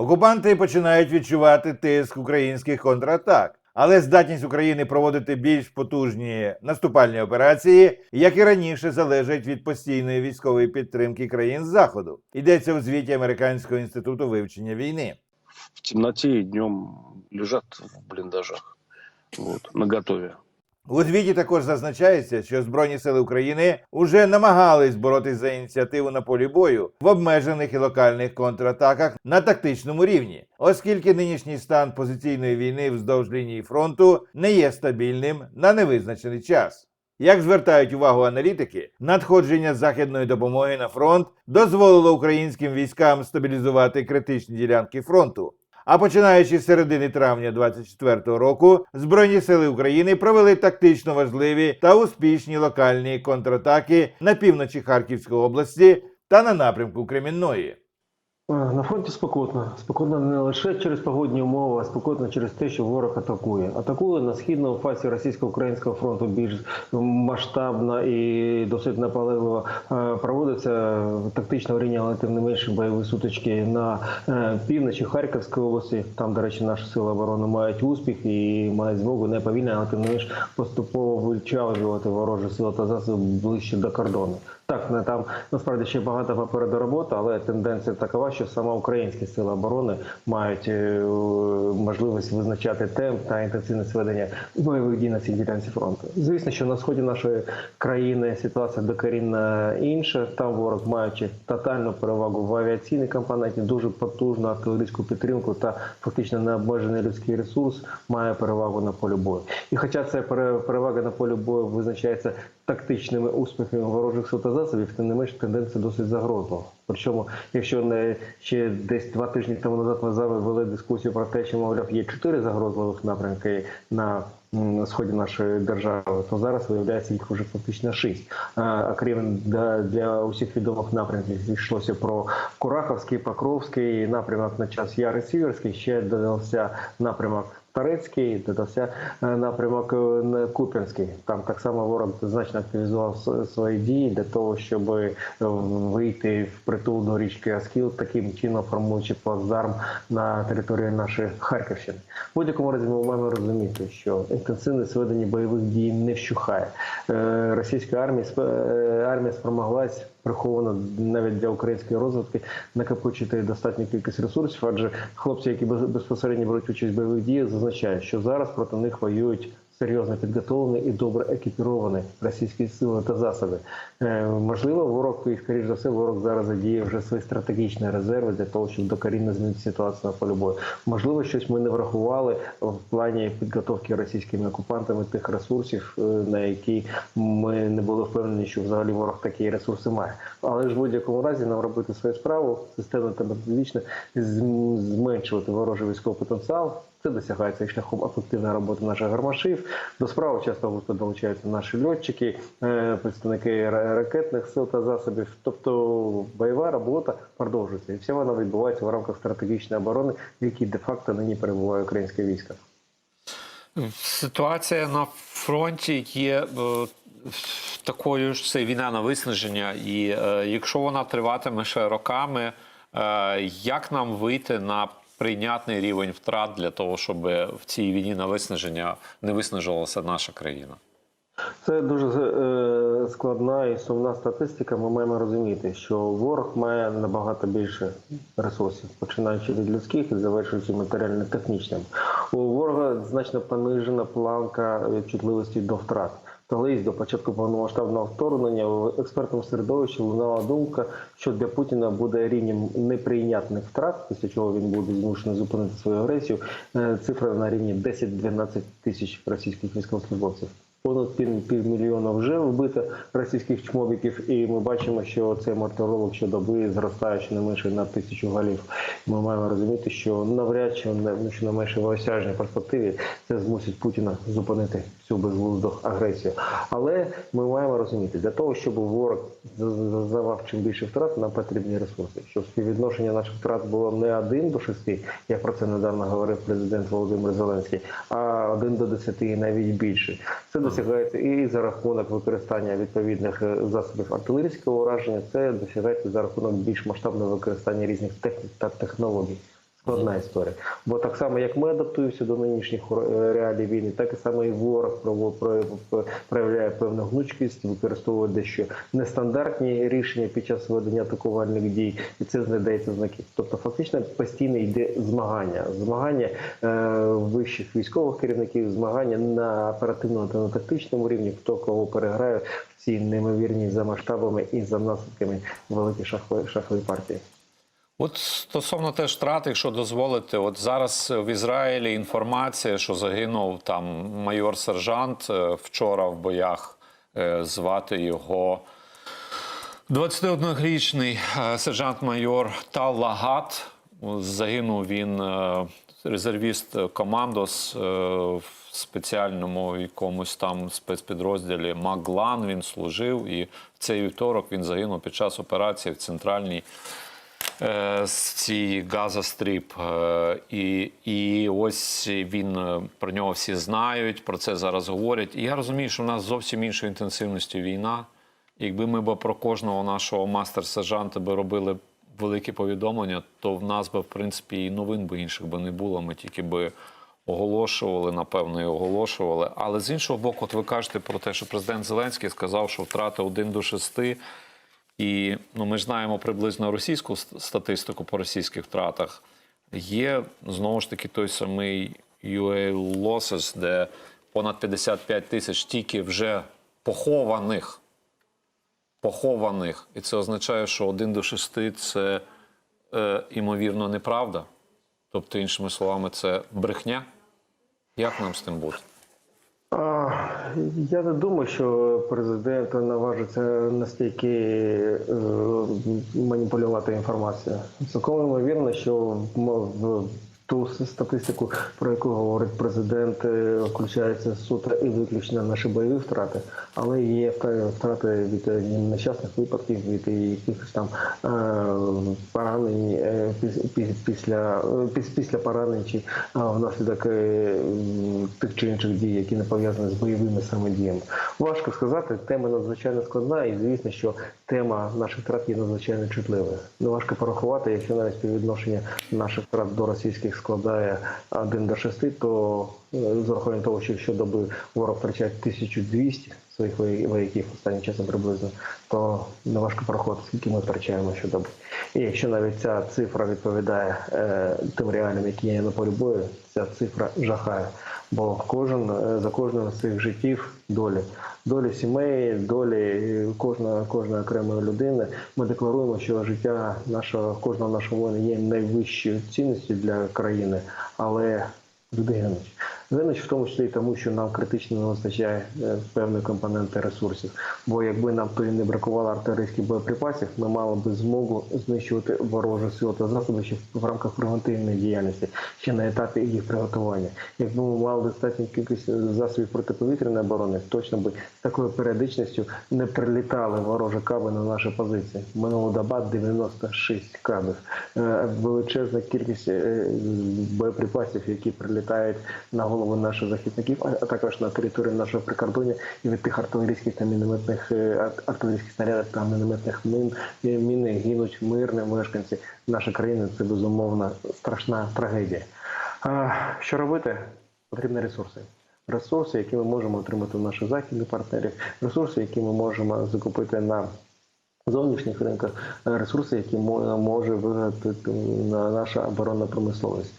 Окупанти починають відчувати тиск українських контратак. Але здатність України проводити більш потужні наступальні операції, як і раніше, залежить від постійної військової підтримки країн Заходу. Йдеться у звіті Американського інституту вивчення війни. в темноте и днем лежат в блиндажах. Вот, на готове. У звіті також зазначається, що Збройні сили України вже намагались боротись за ініціативу на полі бою в обмежених і локальних контратаках на тактичному рівні, оскільки нинішній стан позиційної війни вздовж лінії фронту не є стабільним на невизначений час. Як звертають увагу аналітики, надходження західної допомоги на фронт дозволило українським військам стабілізувати критичні ділянки фронту. А починаючи з середини травня 2024 року, Збройні сили України провели тактично важливі та успішні локальні контратаки на півночі Харківської області та на напрямку Кремінної. На фронті спекотно. Спекотно не лише через погодні умови, а спекотно через те, що ворог атакує. Атакує на східному фасі російсько-українського фронту більш масштабно і досить наполегливо Е, проводиться тактично орієнтовані, але тим не менше бойові сутички на е, півночі Харківської області. Там, до речі, наші сили оборони мають успіх і мають змогу не повільно, але тим не менш поступово вичавлювати ворожі сили та засоби ближче до кордону. Так, не там насправді ще багато попереду роботи, але тенденція такова, що саме українські сили оборони мають е, можливість визначати темп та інтенсивність ведення бойових дій на цій ділянці фронту. Звісно, що на сході нашої країни ситуація докорінна інша. Там ворог, маючи тотальну перевагу в авіаційній компоненті, дуже потужну артилерійську підтримку та фактично необмежений людський ресурс, має перевагу на полі бою. І хоча ця пере- перевага на полі бою визначається тактичними успіхами ворожих сил засобів, тим не менш тенденція досить загрозлива. Причому, якщо не ще десь два тижні тому назад ми з вами вели дискусію про те, що мовляв є чотири загрозливих напрямки на сході нашої держави, то зараз виявляється їх вже фактично шість. А крім для, для усіх відомих напрямків, йшлося про Кураховський, Покровський напрямок на час Яри Сіверський, ще додався напрямок. Тарецький, додався е, напрямок е, Куп'янський. Там так само ворог значно активізував свої дії для того, щоб е, вийти в притул до річки Аскіл, таким чином формуючи плацдарм на території нашої Харківщини. В будь-якому разі ми маємо розуміти, що інтенсивність ведення бойових дій не вщухає. Російська армія армія спромоглась приховано навіть для української розвитки накопичити достатню кількість ресурсів, адже хлопці, які без- безпосередньо беруть участь в бойових діях, зазначають, що зараз проти них воюють серйозно підготовлені і добре екіпіровані російські сили та засоби. Е, можливо, ворог і скоріш за все, ворог зараз задіє вже свої стратегічні резерви для того, щоб докорінно змінити ситуацію на полі бою. Можливо, щось ми не врахували в плані підготовки російськими окупантами тих ресурсів, е, на які ми не були впевнені, що взагалі ворог такі ресурси має. Але ж в будь-якому разі нам робити свою справу системно та методично зменшувати ворожий військовий потенціал. Це досягається і шляхом ефективної роботи наших гармашів. До справи часто густо долучаються наші льотчики, е, представники ракетних сил та засобів. Тобто бойова робота продовжується, і вся вона відбувається в рамках стратегічної оборони, в якій де-факто нині перебуває українське військо. Ситуація на фронті є е, такою ж це війна на виснаження, і е, якщо вона триватиме ще роками, як нам вийти на прийнятний рівень втрат для того, щоб в цій війні на виснаження не виснажувалася наша країна? Це дуже е, складна і сумна статистика. Ми маємо розуміти, що ворог має набагато більше ресурсів, починаючи від людських і завершуючи матеріально-технічним. У ворога значно понижена планка чутливості до втрат. Колись до початку повномасштабного вторгнення в експертному середовищі лунала думка, що для Путіна буде рівнем неприйнятних втрат, після чого він буде змушений зупинити свою агресію. е, Цифра на рівні 10-12 тисяч російських військовослужбовців. Понад пів, півмільйона вже вбито російських чмобіків, і ми бачимо, що цей мартиролог щодоби зростає щонайменше на тисячу голів. Ми маємо розуміти, що навряд чи не- ну, щонайменше в осяжній перспективі це змусить Путіна зупинити цю безглузду агресію. Але ми маємо розуміти, для того, щоб ворог зазнавав чим більше втрат, нам потрібні ресурси. Щоб співвідношення наших втрат було не один до шести, як про це недавно говорив президент Володимир Зеленський, а один до десяти і навіть більше. Це досягається і за рахунок використання відповідних е, засобів артилерійського ураження. Це досягається за рахунок більш масштабного використання різних технік та технологій. Одна історія. Бо так само, як ми адаптуємося до нинішніх е, реалій війни, так і само і ворог проявляє певну гнучкість, використовує дещо нестандартні рішення під час ведення атакувальних дій, і це знайдеться знаки. Тобто, фактично постійно йде змагання, змагання е, вищих військових керівників, змагання на оперативному та на тактичному рівні, хто кого переграє в цій неймовірній за масштабами і за наслідками великої шахової шахової партії. От стосовно теж втрат, якщо дозволите, от зараз в Ізраїлі інформація, що загинув там майор-сержант е, вчора в боях, е, звати його 21-річний е, сержант-майор Таллагат. Загинув він резервіст командос в спеціальному якомусь там спецпідрозділі Маглан. Він служив, і в цей вівторок він загинув під час операції в центральній е, з цій Газастріп. Е, І, і ось він е, про нього всі знають, про це зараз говорять. І я розумію, що в нас зовсім іншої інтенсивності війна. Якби ми б про кожного нашого мастер-сержанта би робили великі повідомлення, то в нас би, в принципі, і новин би інших би не було. Ми тільки би оголошували, напевно, і оголошували. Але з іншого боку, от ви кажете про те, що президент Зеленський сказав, що втрати 1 до 6. І ну, ми знаємо приблизно російську статистику по російських втратах. Є знову ж таки той самий UA Losses, де понад 55 тисяч тільки вже похованих. Похованих. І це означає, що 1 до 6 це е, імовірно неправда. Тобто, іншими словами, це брехня. Як нам з тим бути? Я не думаю, що президент наважиться настільки е, маніпулювати інформацією. Цілком ймовірно, що в ту статистику, про яку говорить президент, е, включається суто і виключно наші бойові втрати, але є втрати від е, нещасних випадків, від якихось там е, поранень піс- піс- після, піс- після поранень чи внаслідок тих чи інших дій, які не пов'язані з бойовими саме діями. Важко сказати, тема надзвичайно складна, і звісно, що тема наших втрат є надзвичайно чутливою. Не важко порахувати, якщо навіть співвідношення наших втрат до російських складає 1 до 6, то е, з урахуванням того, що щодоби ворог втрачає 1200 своїх вояків останнім часом приблизно, то не важко порахувати, скільки ми втрачаємо щодоби. І якщо навіть ця цифра відповідає е, тим реаліям, які є на полі бою, ця цифра жахає. Бо кожен е, за кожного з цих життів долі, долі сімей, долі е, кожної кожної окремої людини. Ми декларуємо, що життя нашого кожного нашого воїна є найвищою цінністю для країни, але люди гинуть. Гинуть в тому числі і тому, що нам критично не вистачає е, певної компоненти ресурсів. Бо якби нам то і не бракувало артилерійських боєприпасів, ми мали би змогу знищувати ворожі сили та засоби ще в рамках превентивної діяльності, ще на етапі їх приготування. Якби ми мали достатню кількість е, засобів протиповітряної оборони, точно би з такою періодичністю не прилітали ворожі каби на наші позиції. Минула доба 96 кабів. Е, Величезна кількість боєприпасів, які прилітають на голови наших захисників, а також на територію нашого прикордоння і від тих артилерійських та мінометних е, артилерійських снарядів та мінометних мин е, міни гинуть мирні мешканці нашої країни. Це безумовно страшна трагедія. А, що робити? Потрібні ресурси. Ресурси, які ми можемо отримати у наших західних партнерів, ресурси, які ми можемо закупити на зовнішніх ринках, ресурси, які може вигадати наша оборонна промисловість.